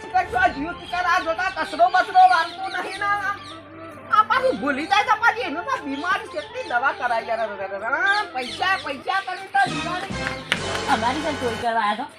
શું કરશો આ જીવ પિકાર જોતા કચરો બચરો વાળતું નહીં ના. આ- આ પાછું ભૂલી જાય તો પાછી એનું તો બીમારી કેટલી દવા કરાવી યાર પૈસા પૈસા કરી તો બીમારી અમારી પણ ચોરી કરવા આવ્યા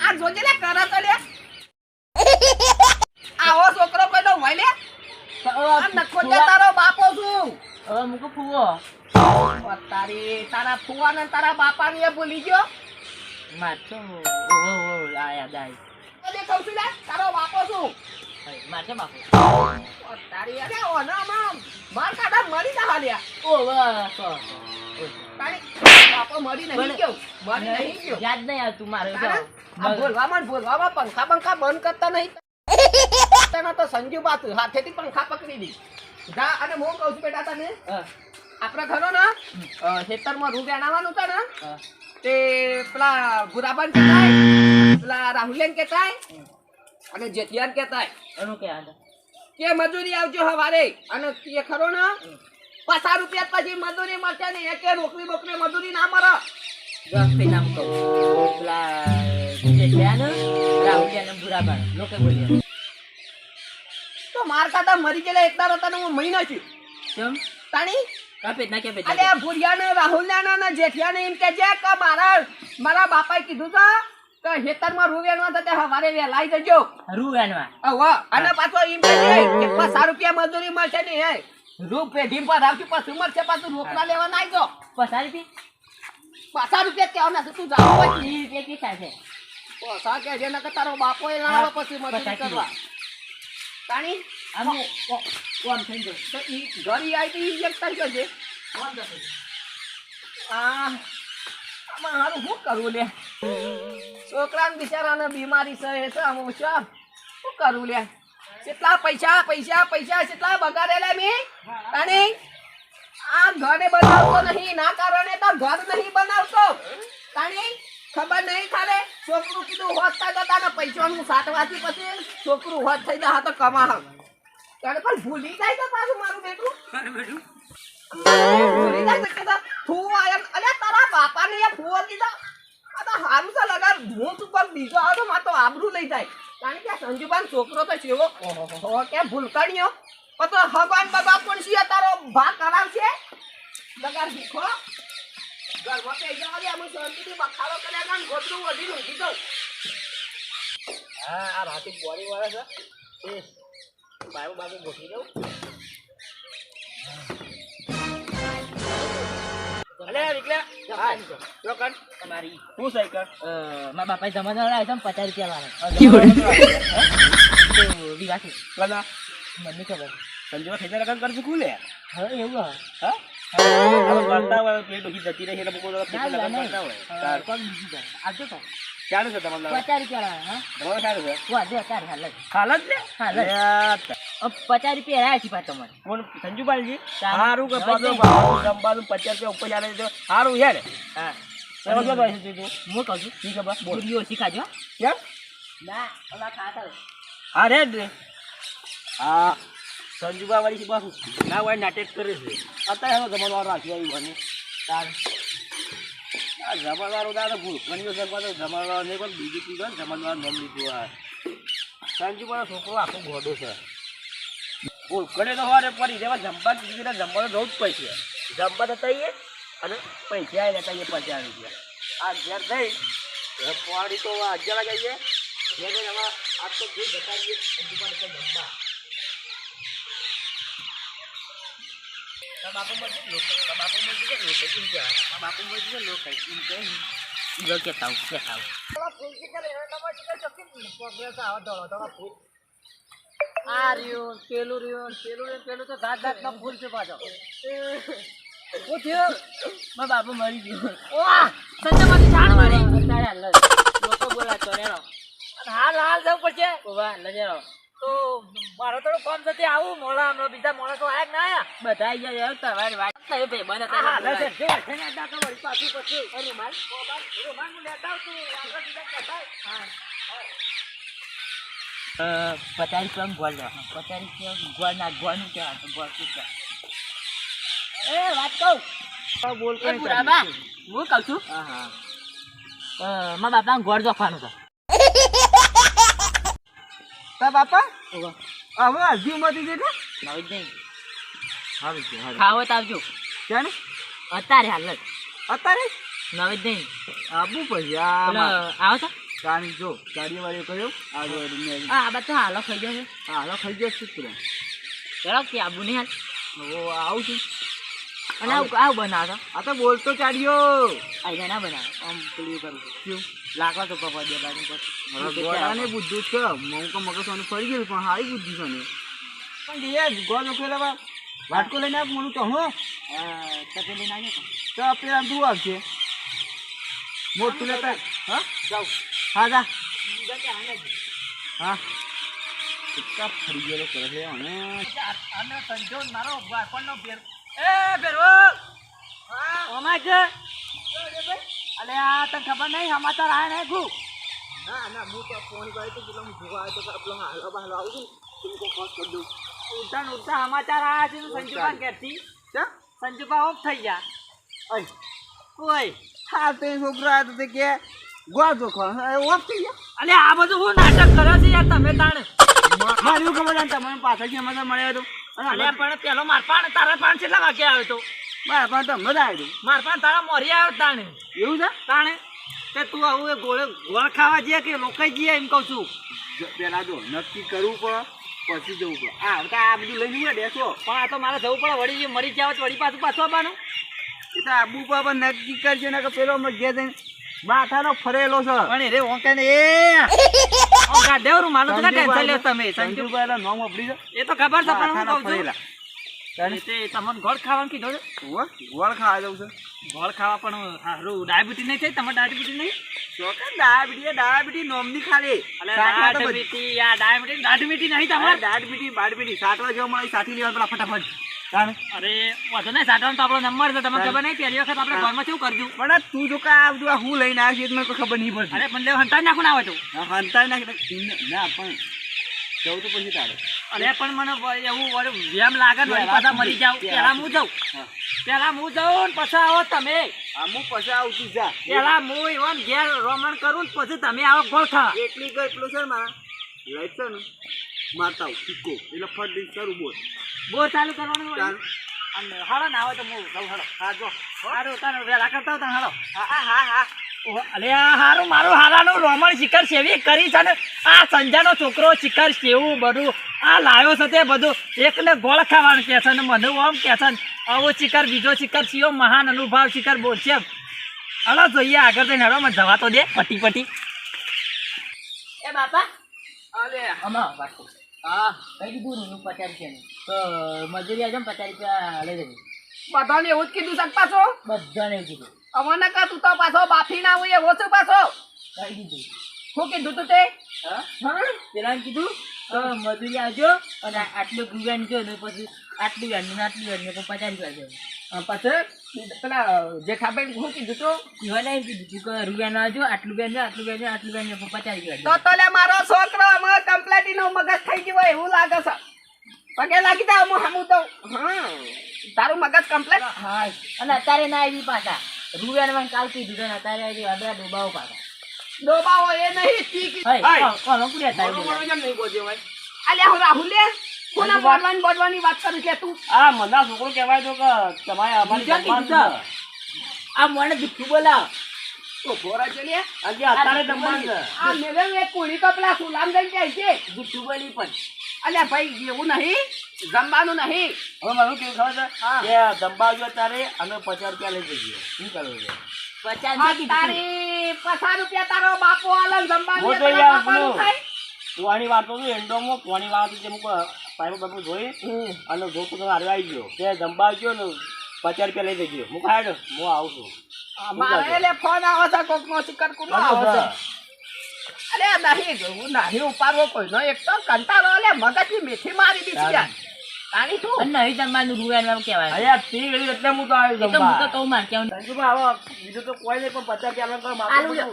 આ જોજે લે કરે તો લે. આવો છોકરો કોઈનો હોય લે. નખો તારો બાપો છું. હવે મૂકો ફૂવો. તારી તારા ફુવા ને તારા બાપા ને ભૂલી ગયો? ઓહો આ યાદ આવી તો કહું છું લે. તારો બાપો છું. મારતો બાપુ ઓ તારી અરે ઓનામાં માર કાઢા મરી ના હાલ્યા ઓહો તો તારી બાપો મરી નહીં ગયો. મરી નહીં ગયો. યાદ નહીં આવતું મારે? આ બોલવામાં ને બોલવામાં પંખા પંખા બંધ કરતા નહીં. તને તો સંજુ બાત હાથેથી પંખા પકડી દી. જા અને હું કહું છું બેટા તને. હા, ઘરો ને ખેતરમાં રૂ વેણાવાનું છે ને. તે પેલા ગુરાબાન કહેતાય પેલા રાહુલેન કહેતાય અને જેઠિયાન કહેતાય. એનું કે કે મજૂરી આવજો હવારે. અને તે ખરો ને? પચાસ રૂપિયા પછી મજૂરી મળશે ને એકે રોકડી બોકડી મજૂરી ના મળે. દસ નામ મૂકો પેલા જેઠિયાને, રાહુલિયાને, ભૂરાબાને. લોકો બોલ્યા. તો માર કાતા મરી ગયેલા એકતા હતા હું મહિના છું. કેમ? તાણી? કાપે જ ના કાપે જ અલે ના ભુરિયાને રાહુલિયાને ને જેઠિયાને એમ કે છે કે મારા મારા બાપાએ કીધું છે કે ખેતરમાં રૂ વેણવા થતે હવારે વહેલાઈ જજો. રૂ અને પાછો એમ કે છે કે પચાસ રૂપિયા મજૂરી મળશે ને હે રૂ પેઢી પર આવતી પછી મળશે પાછું રોકડા લેવા ના જો પસારી પી? પચાસ રૂપિયા કેવાના છે તું જાવ પછી રૂપિયા છે? પૈસા કે છે કે તારો બાપો એ લાવો પછી મજૂરી કરવા. તાણી? આમ ઓ- થઈ ગયો. તો એ ઘરી આવી તો તો થઈ ગયું. આ મારું શું કરવું લે? છોકરાને બિચારાને બીમારી છે છે આમ શું શું કરવું લે? કેટલા પૈસા પૈસા પૈસા કેટલા બગાડેલા મેં. અને આ ઘરે બનાવતો નહીં ના કારણે તો ઘર નહીં બનાવતો. તાણી ખબર નહીં ખાલે છોકરું કીધું હોતતા જતા ને પૈસાનું સાટવાથી પછી છોકરું હોત થઈ જાય તો કમા ત્યારે પણ ભૂલી જાય તો પાછું મારું બેટું. ભૂલી જાય તો ફૂવો આયા ને- અલ્યા તારા બાપાને એ ફૂવો કીધા. આ તો હારું છે લગાર ભૂત ઉપર બીજો આવે તો માર તો આબરૂ લઈ જાય. કારણ કે સંજુબાન છોકરો તો છે એવો કે ભૂલકણીઓ પણ તો ભગવાન બાબા પણ છે તારો ભાગ કરાવશે. લગાર શીખો ઘરમાં તો જવા દે અમે શાંતિથી બખાડો કર્યા હતા ને ઊંઘી જાઉં. હા આ રાતે બોડી વાળા છે. એ બાબુ બાબુ ગોઠવી દઉં. અલે હા તમારી. હું મારા પચાસ રૂપિયા વાળો. વિવાહ કદા? મને ખબર સંજોગ થઈ ખુલે હવે એવું હા? જતી રહી એટલે. કરતા હોય. તો. ચાલુ છે તમારે પચાસ રૂપિયા હા. તમારે ચાલુ છે? વાહ જો તારે હાલ. હાલ જ ને? હાલ પચાસ રૂપિયા રહ્યા છે તમારે. કોણ? સંજુભાઈજી? સારું કે પાછો નહીં. પચાસ રૂપિયા ઉપર ચાલે તો સારું યાર હા. એમાં શું છે તું હું કહું છું. ઠીક બસ બોલ. બીજો શીખાજો. કેમ? ના ઓલા ખાતા હા રે રે હા સંજુભાઈ વાળી બસ ના હોય નાટક કરે છે. અત્યારે જમણવાર રાખ્યો આવ્યું મને. તાર. આ જમણવારો દાદા ભૂલ ઘણીઓ જમવાનો જમણવાર નહીં, પણ બીજું કીધું ને સંજુબાનો છોકરો આખો ગોડો છે. ભૂલ કરે તો હોરે પડી જેમાં જમવા દીધું જમવાનું જ પૈસે જમવા તો તઈએ અને પૈસા આવે લેતા પચાસ રૂપિયા. આ ઘેર થઈ પાણી તો અગિયાર વાગે આવીએ ઘેર આજ તો બતાવીએ લોકો. તારા બાપુ લોકો. તારા બાપુ મળશે ને લોકો. એમ કહે ને. ઈ લોકો કહેતા હોય, કહેતા હોય. આ રહ્યું પેલું રહ્યું પેલું રહ્યું પેલું તો જાત જાતના ફૂલ છે પાછો શું થયું મારા બાપુ મરી ગયો ઓહ સંજયમાંથી જાણ મારી અત્યારે હાલ. લોકો બોલાતો રેડો. હાલ હાલ જવું પડશે ઊભા, લજે રહો. તો મારો થોડું કામ થતી આવું મોડા હમણાં બીજા માણસો આયા કે ના આયા બધા ગયા યાર, તમારી વાત થઈ ભાઈ હા, તારે લેશે. બોલાય. જે હેઠે ને હેઠા તો વળી પાછું પછી. એ રૂમાલ, રૂમાલ, રૂમાલ હું લેતા આવું છું. આગળ બીજા કહેતા હા. પચાસ રૂપિયા ગોળ પચાસ રૂપિયા ગોળ ના ગોળનું કહેવાય ગોળ શું કહેવાય એ વાત કહું બોલ હું કહું છું હા હા મારા બાપા ગોળ જોખવાનું છે હા બાપા? હવે અડધી ઉંમર થઈ એટલે? નવી જ નહીં. સારું છે સારું ખાવો તો આવજો. ને અત્યારે હાલ જ. અત્યારે? નવી જ નહીં. આબુ પછી આવો છો? કાણી જો ગાડી વાળી કયો આ બધું હાલો ખાઈ જશે હા હાલો ખાઈ ગયો છું તું ચલો કે આબુ નહીં હાલ. ઓ આવું છું. અને આવું આવું. બનાવો આ તો બોલતો ચાડ્યો આ ના બનાવો. આમ પેલું કરું છું. લાકડા તો પપ્પા બે બાજુ પછી ગોડાને બુદ્ધુ છે. હું તો મગજ સોનું ફરી ગયું પણ હારી બુદ્ધિ છે ને. પણ એ ગોળ ઉકેલા વાટકો લઈને આપ મને તો હું. તપેલી ના છે તો. પેલા તું આવશે મોટું લેતા હા? જાઉં. હા જા. હા. કેટલા ફરી ગયેલો કરે છે અને અને સંજો મારો બાળપણનો ફેર એ હા. ઓમાં છે અલે આ તને ખબર નહીં? સમાચાર આયા નહીં ગુ ના ના હું તો ફોન કર્યો તો પેલા હું જોવા આવ્યો તો પેલો હાલો બહાર આવું છું તું કોલ કરી દઉં. ને ઉલટા સમાચાર આયા છે સંજુબા ઘેરથી. સંજુબા ઓફ થઈ ગયા. અય ઓય. હા તે છોકરો આવ્યો તો કે ગોળ જોખો ઓફ થઈ ગયા. અલે આ બધું હું નાટક કરો છો યાર તમે તાણે? મારું ખબર છે? પાછળ જે સમાચાર મળ્યો હતો અને અલે પણ પેલો માર પાણ તારા પાણ કેટલા વાગે આવ્યો તો? મારા પણ તો મજા આવી માર પાણ તારા મોરી આવ્યો તાણે. એવું છે? તાણે. તે તું આવું એ ગોળે ગોળ ખાવા જઈએ કે લોકાઈ જઈએ એમ કહું છું. પેલા જો નક્કી કરવું પડે પછી જવું પડે. આ તો આ બધું લઈને ઉડે બેસો. પણ આ તો મારે જવું પડે વળી જે મરી જાવ તો વળી પાછું પાછું આવવાનું. એ તો આબુ પણ નક્કી કરજો ને કે પેલો ઘેર જઈને માથાનો ફરેલો છે. પણ એ રે ઓંકે ને એ! ઓં કાઢેવરું માનું તો ટેન્શન તમે સંજુ સંજુભાઈ એના નામ આપડી એ તો ખબર છે પણ હું કહું છું. તમને ગોળ ખાવાનું કીધું છે? ગોળ ખાવા જવું છે. ગોળ ખાવા પણ હારું ડાયાબિટીસ નહીં થઈ તમારે ડાયાબિટીસ નહીં? ચોક્કસ નોમની ખાલી. તો આ નહીં તમારે? ડાયાબિટીસ બાયાબિટીસ સાટવા જેવા મળે સાથી લેવા પેલા ફટાફટ. અરે વાંધો નહીં સાઠવાનો તો આપણો નંબર છે. તમને ખબર નહીં? પહેલી વખત આપણે ઘરમાં શું કરજો પણ તું જો કે આ બધું હું લઈને આવ્યો છું મને ખબર નહીં પડતી. અરે પણ હંતાઈ નાખું ના આવે તો. હંતા નાખી ના પણ જવું તો પછી તારે અરે પણ મને એવું વ્યામ લાગે ને પાછા મરી જાવ પેલા હું જાઉં? પેલા હું જાઉં ને પછી આવો તમે. હું પછી આવતી જા. પેલા હું ઈવન ઘેર રોમણ કરું ને પછી તમે આવો ગોળ ખાવા એટલી ગઈ એટલું છે મારા. લઈ છે ને? મારતા આવું ટીકો એટલે ફટ દઈ કરું બોલ. બોર ચાલુ કરવાનું. ચાલ. ને આવે તો હું જાઉં હાડો હા જો. સારું તારે વેલા કરતા હોય તને હાલો હા હા હા. અલે આ હારું મારું હારાનું રોમણ શિખર સેવી કરી છે ને. આ સંજાનો છોકરો શિખર સેવું બધું. આ લાવ્યો છે તે બધું. એકને ગોળ ખાવાનું કહે છે ને મને ઓમ કહે છે ને આવો શિખર બીજો શિખર સિયો મહાન અનુભાવ શિખર બોલશે હલો જોઈએ આગળ જઈને. હેડો મને જવા તો દે પટી પટી એ બાપા. અલે અમા વાટકો હા. કઈ કીધું નું પચાસ રૂપિયાનું તો મજૂરી આજે પચાસ રૂપિયા લઈ જજો બધાને એવું જ કીધું શકતા છો બધાને એવું કીધું. અમને કા તું તો પાછો બાફી ના હોય એવો છે પાછો. કઈ દીધું શું કીધું તું તે? પેલા કીધું મજૂરી આવજો અને આટલું ગુવાન જો ને પછી આટલું વ્યાન ને આટલું વ્યાન ને પચાસ રૂપિયા પછી? પેલા જેઠાભાઈ શું કીધું તો? એમ કીધું તું કે રૂપિયા ના આવજો આટલું બેન આટલું બેન છે આટલું બેન પછી પચાસ રૂપિયા તો તો મારો છોકરો અમે કમ્પ્લેટી નો મગજ થઈ ગયો એવું લાગે છે. પગે લાગી દે હું હમું તો. હા. તારું મગજ કમ્પ્લેટ હા. અને અત્યારે ના આવી પાછા. રૂપિયા મને કાલ કીધું છે ને તારે આજે અડધા ડોબાઓ પાછા. ડોબાઓ એ નહીં તી કી- હઈ, હઈ. કોણ- રહેતા બોલો, બોલો, નહીં બોલતી ભાઈ? અલ્યા હું રાહુલ લે કોના બોલવાની બોલવાની વાત કરું કે તું? આ મના છોકરો કહેવાય તો કે તમારે અમારી બીજા જમવાનું આ મને દુઃખું બોલા તો ભોરા છે આજે અત્યારે જમવાનું આ મેલે એક કુડી તો પેલા સુલામ જઈને જાય છે. દુઃખું બોલી પણ. અલ્યા ભાઈ એવું નહીં. જમવાનું નહીં. હવે મારું કેવું ખબર છે? કે દંબાવજો તારે અમે પચાસ રૂપિયા લઈ જઈએ શું કરવું છે? પચાસ રૂપિયા તારી બાપો આલે જમવાનું એન્ડોમાં બાપુ જોઈ. અને જો તો આવી ગયો. તે દંબાવજો ને પચાસ રૂપિયા લઈ જજો. હું ખાય હું આવું છું. મારે ફોન આવે છે કોકનો ચિકન કુનો આવે છે. અરે નહીં હું નહીં ઉપાડવો કોઈનો એક તો કંટાળો અલે મગજની મેથી મારી દીધી યાર. તાણી શું? નહીં જમવાનું રૂપિયા કહેવાય. અહીંયા તી એટલે હું તો આવ્યો તો હું તો કહું માર કેવું સંજુભાઈ હવે બીજું તો કોઈ નહીં પણ પચાસ રૂપિયા કરો મારું લ્યો.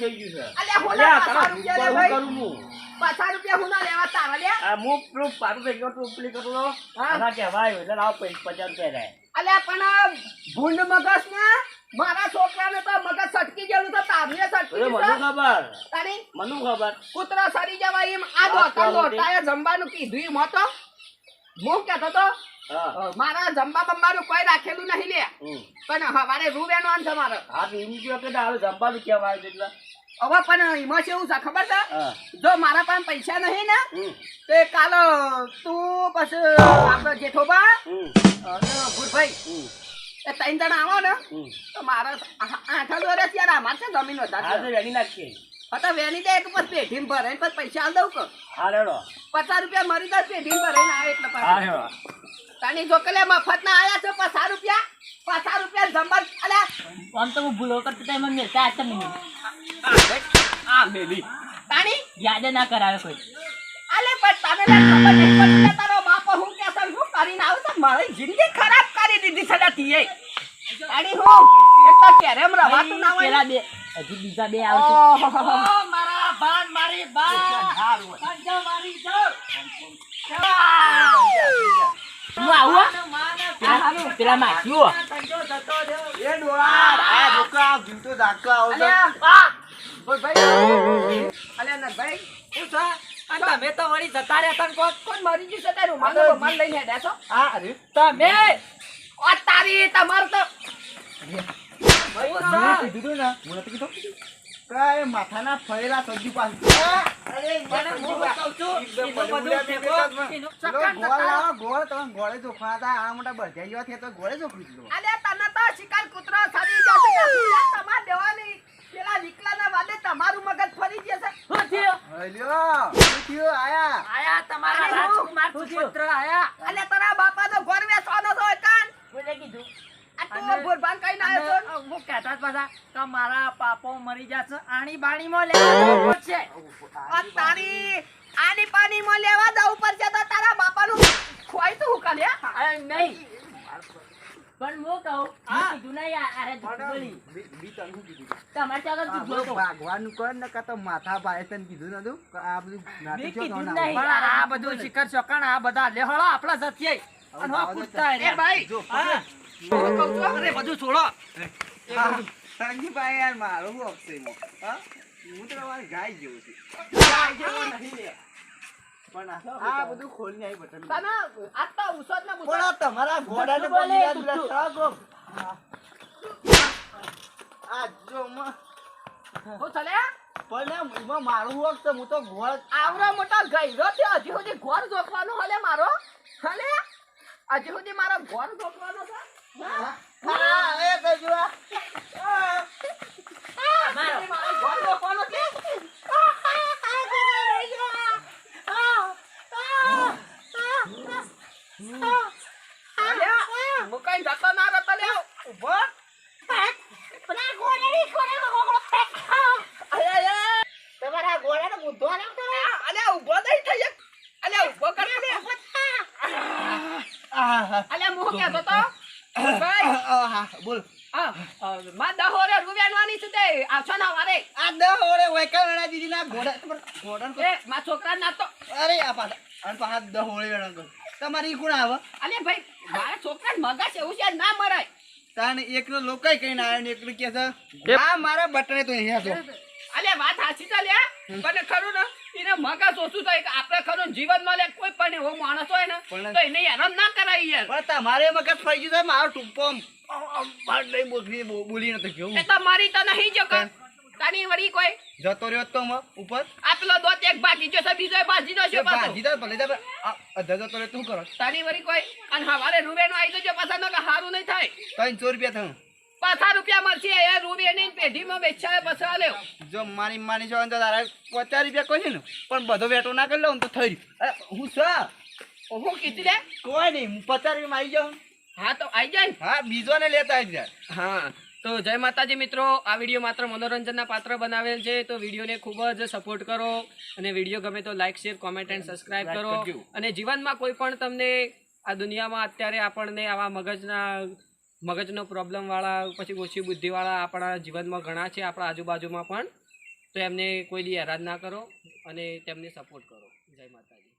થઈ ગયું છે. તારા રૂપિયા હું ભાઈ કરું હું. પચાસ રૂપિયા હું ના લેવા તારા લે હું થઈ ગયો તું ઉપલી કરું હા. ના કહેવાય એટલે લાવો પચાસ રૂપિયા રહે પણ ભૂંડ મગજ ને મારા છોકરાને તો મગજ સટકી ગયેલું તો તારને સટકી મને ખબર. તારી મને ખબર. કૂતરા સરી જવા એમ. આ દોતા દોતાએ જમવાનું કીધું એમ હતો. હું કહેતો તો મારા જમવા બમવાનું કોઈ રાખેલું નહીં લે. પણ હવારે રૂ વેણવાનું છે મારે. હા એમ કહો કે હવે જમવાનું આવે એટલે. હવે પણ એમાં છે એવું છે ખબર છે? જો મારા પાસે પૈસા નહીં ને તો કાલ તું પછી આપણો જેઠોબા હમ. એ ત્રણ જણા આવો ને તો મારા આઠ જ વર્ષ યાર અમારે છે જમીન તો વધારે વેણી નાખીએ. તો વેણી દે એક પછી પેઢી ભરે પછી પૈસા આલ દઉં કે. હા પચાસ રૂપિયા મરી દસ પેઢી ભરે આવે એટલે હા પાછા તાની જોકલે મફત ના આયા છે પચાસ રૂપિયા? પચાસ રૂપિયા જમવા અલે. આમ તો હું ભૂલો કરતો ટાઈમ મેલતા આજ નહીં. આ મેલી. તાણી? યાદ ના કરાવે કોઈ. અલે પણ તમે લે ખબર નહીં પડતી કે તારો બાપ હું કે સર હું કરીને આવું છે મારી જિંદગી ખરાબ કરી દીધી સદા તી એ. તાણી હું. એટલા તો કેરેમ રવાતું ના હોય પેલા. બે. હજી બીજા બે આવશે. ઓહો. મારા ભાન મારી સંજો મારી જો હું આવું પેલા પેલા માખ્યું એ ડોળા આ છોકરા જીવતો જાગતો આવો છે. ભાઈ. અલ્યા ના ભાઈ. શું છે? તમે તો વળી જતા રહ્યા કોણ? કોણ મરી ગયું છે તારું? રૂમાલ લઈને હેડ્યા છો? હા તમે ઓ તારી તમાર તો કીધું ને હું નથી કીધું. કાંઈ માથાના ફરેલા સબ્જી પાસે. અરે મને હું કહું છું, બધું પડ્યું ફેંકો, બેઠા એનું પેલો ચક્કર ગોળ ગોળ. તમે ગોળે જોખવા હતા. આ મોટા ભરજાઈ જેવા થયા તો ગોળે જોખવી જ લો. તને તો શિકાર કૂતરો સરી જશે તમાર દેવાની પેલા નીકળાના વાદે તમારું મગજ ફરી જશે શું થયું? હલ્યો, શું થયું? આયા. આયા તમારા. રાજકુમાર સુપુત્ર આયા. અલ્યા તારા બાપા તો ઘર વેચવાનો છો કાન બોલે કીધું. આ તું અને- ભૂરભાન કઈ ના અને આવ્યો છો હું કહેતા જ પાછા કે મારા પાપો મરી જશે આણી બાણીમાં લેવા પડશે. તારી આની પાણીમાં લેવા જવું પડશે તો તારા બાપાનું ખોઈ તો હું? નહીં. પણ હું કહું હા. કીધું નહીં આ- બોલી. બી- બી તને શું કીધું? તમારે ત્યાં કીધું બધું હતું. ભાગવાનું ને માથા ભાઈ તને કીધું નતું? આ બધું નાટક આ બધું શિખર ચોકણ આ બધા લે હળો આપણા જતીએ અને હો કૂદતા એ રહ્યા. ભાઈ જો, હા. હું કહું છું અરે બધું છોડો હા, સંજીભાઈ યાર મારું શું અક્ષય એમાં? હા? હું તો તમારી ગાય જેવું છું. ગાય જેવો નહીં લે. પણ આ આ બધું ખોલીને આવી બટન. તને આ તો ઉસદ ના પણ મારું હક છે હું તો ઘોડ આવડો મોટો ગયો છે હજી સુધી ઘોર જોખવાનો હલે મારો હલે હજી સુધી મારો ઘર જોખવાનો છે હા? એ. મારો. હજી મારો ઘોર જોખવાનો છે અલ્યા, હું કઈ જતો ના રહેતો લ્યા. ઊભો. અલ્યા, અલ્યા. તમારા ઘોડાને બુદ્ધો ને અલ્યા, ઊભો નહીં થઈ એક. અલ્યા, ઊભો કર લે. આહા. અલ્યા, હું શું કહેતો તો? ભાઈ, આહા, બોલ આ, આ, માર દહોરે છે તે. આવશો ને. આ વૈકલણા ઘોડા એ, છોકરા ના તો અરે આ પાછા અને પાછા દહ ઓળે વેણા કર. તમારી કોણ આવે? અલ્યા ભાઈ મારા છોકરા મગજ એવું છે ના મરાય. તાને એકનો લોકાઈ આવ્યો ને એકનો કે છે આ મારા બટને તો અહીંયા છે. અલ્યા વાત સાચી તો લે પણ ખરું ને? એને મગજ ઓછું થાય કે આપણે ખરું જીવનમાં લે કોઈ પણ એવો માણસ હોય ને તો એને હેરાન ના કરાય યાર. પણ તમારે મગજ ફરી ગયું મારો ટૂંપો લઈ બોલી બોલી નથી કેવું એ તો મારી તો નહીં જો તાની વળી કોઈ? જતો રહ્યો તો ઉપર? આપલો પેલો દોત એક બાકી જો છે બીજો ભાજી દો છે ભાજી તો ભલે અધા જતો રહ્યો તું કરો? તાની વળી કોઈ? અને હવારે રૂબેનો આવી જજો પાછા ન કે હારું નહીં થાય. ત્રણસો રૂપિયા થયું. પાછા રૂપિયા મળશે એ રૂબેની પેઢીમાં વેચાવે પછી આલ્યો જો મારી માની જો તો તારા પચાસ રૂપિયા કોઈ ને પણ બધો વેટો ના કરી લઉં તો થઈ અરે હું છ? હું કીધું લે. કોઈ નહીં હું પચાસ રૂપિયા આવી જાઉં. હા તો આવી જાય. હા બીજોને લેતા આવી જાય. હા તો જય માતાજી મિત્રો આ વીડિયો માત્ર મનોરંજનના પાત્ર બનાવેલ છે તો વિડીયોને ખૂબ જ સપોર્ટ કરો અને વીડિયો ગમે તો like share comment and subscribe કરો. અને જીવનમાં કોઈ પણ તમને આ દુનિયામાં અત્યારે આપણને આવા મગજના મગજનો પ્રોબ્લમવાળા પછી ઓછી બુદ્ધિવાળા આપણા જીવનમાં ઘણા છે, આપણા આજુબાજુમાં પણ. તો એમને કોઈ દી હેરાન ના કરો અને તેમને સપોર્ટ કરો. જય માતાજી.